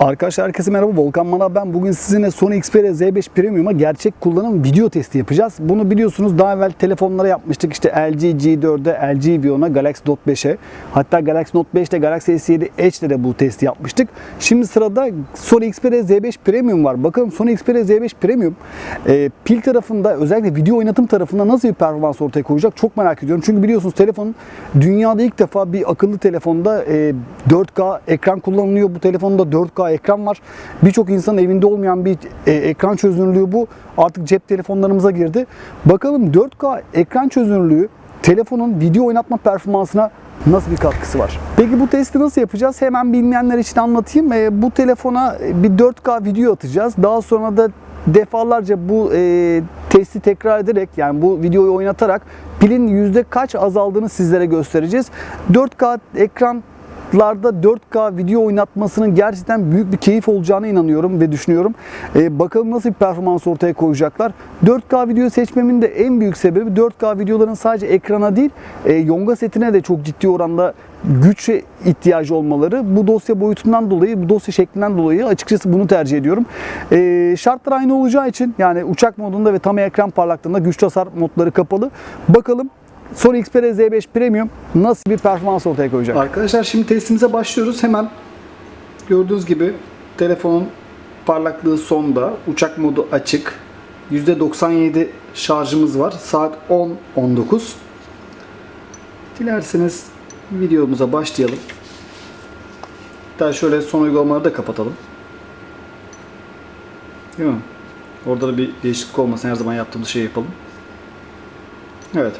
Arkadaşlar herkese merhaba Volkan Manav ben. Bugün sizinle Sony Xperia Z5 Premium'a gerçek kullanım video testi yapacağız. Bunu biliyorsunuz daha evvel telefonlara yapmıştık. İşte LG G4'e, LG Vion'a, Galaxy Note 5'e. Hatta Galaxy Note 5'te, Galaxy S7 Edge'de de bu testi yapmıştık. Şimdi sırada Sony Xperia Z5 Premium var. Bakalım Sony Xperia Z5 Premium e, pil tarafında özellikle video oynatım tarafında nasıl bir performans ortaya koyacak çok merak ediyorum. Çünkü biliyorsunuz telefon dünyada ilk defa bir akıllı telefonda e, 4K ekran kullanılıyor. Bu telefonda 4K ekran var. Birçok insanın evinde olmayan bir e, ekran çözünürlüğü bu. Artık cep telefonlarımıza girdi. Bakalım 4K ekran çözünürlüğü telefonun video oynatma performansına nasıl bir katkısı var? Peki bu testi nasıl yapacağız? Hemen bilmeyenler için anlatayım. E, bu telefona bir 4K video atacağız. Daha sonra da defalarca bu e, testi tekrar ederek yani bu videoyu oynatarak pilin yüzde kaç azaldığını sizlere göstereceğiz. 4K ekran larda 4K video oynatmasının gerçekten büyük bir keyif olacağına inanıyorum ve düşünüyorum. Ee, bakalım nasıl bir performans ortaya koyacaklar. 4K video seçmemin de en büyük sebebi 4K videoların sadece ekrana değil, e, yonga setine de çok ciddi oranda güç ihtiyacı olmaları. Bu dosya boyutundan dolayı, bu dosya şeklinden dolayı açıkçası bunu tercih ediyorum. Ee, şartlar aynı olacağı için yani uçak modunda ve tam ekran parlaklığında güç tasar modları kapalı. Bakalım Sony Xperia Z5 Premium nasıl bir performans ortaya koyacak? Arkadaşlar şimdi testimize başlıyoruz. Hemen gördüğünüz gibi telefonun parlaklığı sonda, uçak modu açık. %97 şarjımız var. Saat 10.19. Dilerseniz videomuza başlayalım. Daha şöyle son uygulamaları da kapatalım. Değil mi? Orada da bir değişiklik olmasın. Her zaman yaptığımız şeyi yapalım. Evet.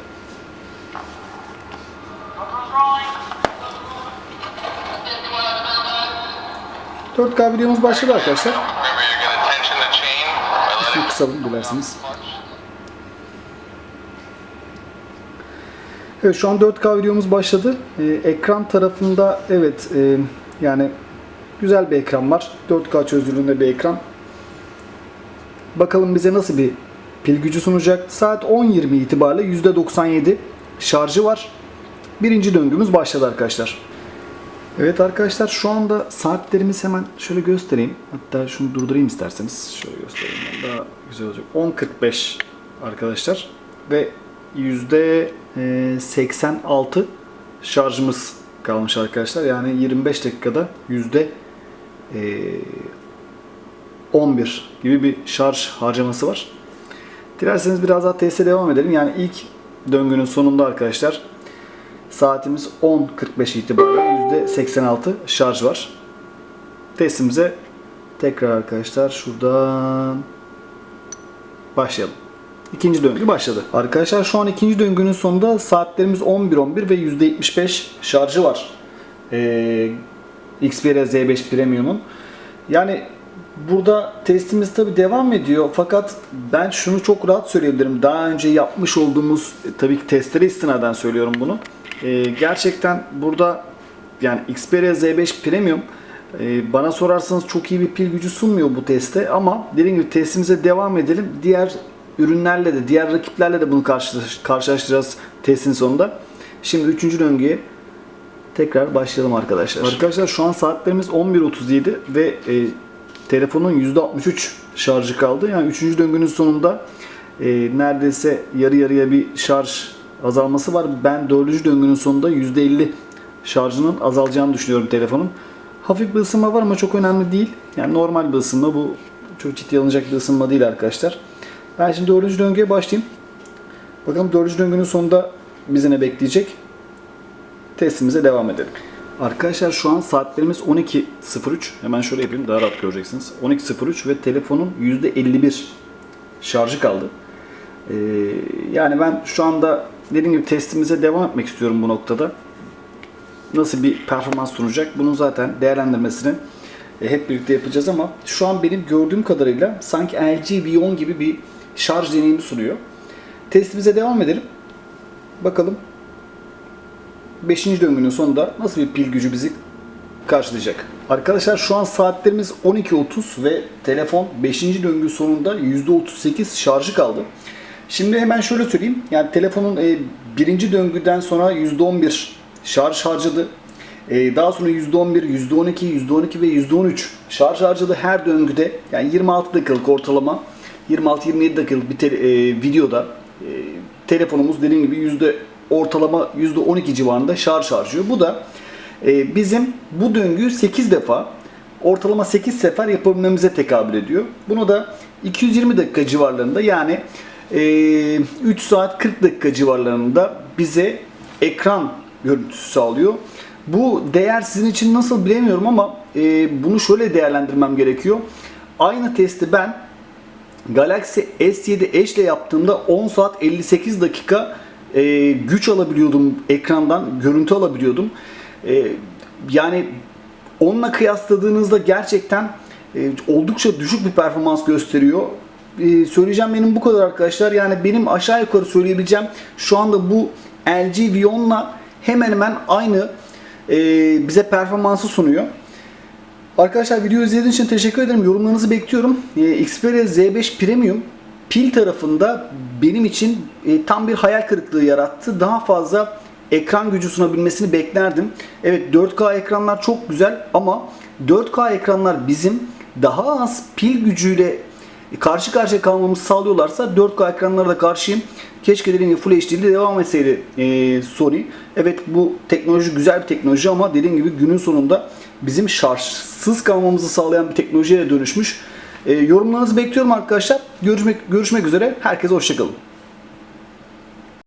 4K videomuz başladı arkadaşlar. Şunu kısalım dilerseniz. Evet şu an 4K videomuz başladı. Ee, ekran tarafında evet e, yani güzel bir ekran var. 4K çözünürlüğünde bir ekran. Bakalım bize nasıl bir pil gücü sunacak. Saat 10.20 itibariyle %97 şarjı var. Birinci döngümüz başladı arkadaşlar. Evet arkadaşlar şu anda saatlerimiz hemen şöyle göstereyim. Hatta şunu durdurayım isterseniz. Şöyle göstereyim daha güzel olacak. 10.45 arkadaşlar ve yüzde e, 86 şarjımız kalmış arkadaşlar. Yani 25 dakikada yüzde e, 11 gibi bir şarj harcaması var. Dilerseniz biraz daha teste devam edelim. Yani ilk döngünün sonunda arkadaşlar saatimiz 10.45 itibariyle %86 şarj var. Testimize tekrar arkadaşlar şuradan başlayalım. İkinci döngü başladı. Arkadaşlar şu an ikinci döngünün sonunda saatlerimiz 11.11 ve %75 şarjı var. Ee, Xperia Z5 Premium'un. Yani burada testimiz tabi devam ediyor fakat ben şunu çok rahat söyleyebilirim. Daha önce yapmış olduğumuz tabii ki testlere istinaden söylüyorum bunu. Ee, gerçekten burada yani Xperia Z5 Premium e, bana sorarsanız çok iyi bir pil gücü sunmuyor bu teste ama dediğim gibi testimize devam edelim. Diğer ürünlerle de diğer rakiplerle de bunu karşılaş- karşılaştıracağız testin sonunda. Şimdi üçüncü döngüye tekrar başlayalım arkadaşlar. Arkadaşlar şu an saatlerimiz 11.37 ve e, telefonun %63 şarjı kaldı. Yani üçüncü döngünün sonunda e, neredeyse yarı yarıya bir şarj azalması var. Ben dördüncü döngünün sonunda %50 şarjının azalacağını düşünüyorum telefonun. Hafif bir ısınma var ama çok önemli değil. Yani normal bir ısınma. Bu çok ciddi alınacak bir ısınma değil arkadaşlar. Ben şimdi dördüncü döngüye başlayayım. Bakalım dördüncü döngünün sonunda bizi ne bekleyecek? Testimize devam edelim. Arkadaşlar şu an saatlerimiz 12.03. Hemen şöyle yapayım daha rahat göreceksiniz. 12.03 ve telefonun %51 şarjı kaldı. Ee, yani ben şu anda dediğim gibi testimize devam etmek istiyorum bu noktada. Nasıl bir performans sunacak? Bunun zaten değerlendirmesini e, hep birlikte yapacağız ama şu an benim gördüğüm kadarıyla sanki LG Vion gibi bir şarj deneyimi sunuyor. Testimize devam edelim. Bakalım 5. döngünün sonunda nasıl bir pil gücü bizi karşılayacak. Arkadaşlar şu an saatlerimiz 12.30 ve telefon 5. döngü sonunda %38 şarjı kaldı. Şimdi hemen şöyle söyleyeyim. Yani telefonun e, birinci döngüden sonra %11 şarj harcadı. Ee, daha sonra %11, %12, %12 ve %13 şarj harcadığı her döngüde yani 26 dakikalık ortalama 26-27 dakikalık bir tele- e, videoda e, telefonumuz dediğim gibi yüzde ortalama %12 civarında şarj harcıyor. Bu da e, bizim bu döngüyü 8 defa ortalama 8 sefer yapabilmemize tekabül ediyor. Bunu da 220 dakika civarlarında yani e, 3 saat 40 dakika civarlarında bize ekran görüntüsü sağlıyor. Bu değer sizin için nasıl bilemiyorum ama e, bunu şöyle değerlendirmem gerekiyor. Aynı testi ben Galaxy S7 Edge ile yaptığımda 10 saat 58 dakika e, güç alabiliyordum ekrandan, görüntü alabiliyordum. E, yani onunla kıyasladığınızda gerçekten e, oldukça düşük bir performans gösteriyor. E, söyleyeceğim benim bu kadar arkadaşlar. Yani benim aşağı yukarı söyleyebileceğim şu anda bu LG Vion'la hemen hemen aynı e, bize performansı sunuyor. Arkadaşlar video izlediğiniz için teşekkür ederim. Yorumlarınızı bekliyorum. Ee, Xperia Z5 Premium pil tarafında benim için e, tam bir hayal kırıklığı yarattı. Daha fazla ekran gücü sunabilmesini beklerdim. Evet 4K ekranlar çok güzel ama 4K ekranlar bizim daha az pil gücüyle karşı karşıya kalmamızı sağlıyorlarsa 4K ekranlara da karşıyım. Keşke dediğim gibi Full HD'de devam etseydi e, Sony. Evet bu teknoloji güzel bir teknoloji ama dediğim gibi günün sonunda bizim şarjsız kalmamızı sağlayan bir teknolojiye dönüşmüş. E, yorumlarınızı bekliyorum arkadaşlar. Görüşmek, görüşmek üzere. Herkese hoşçakalın.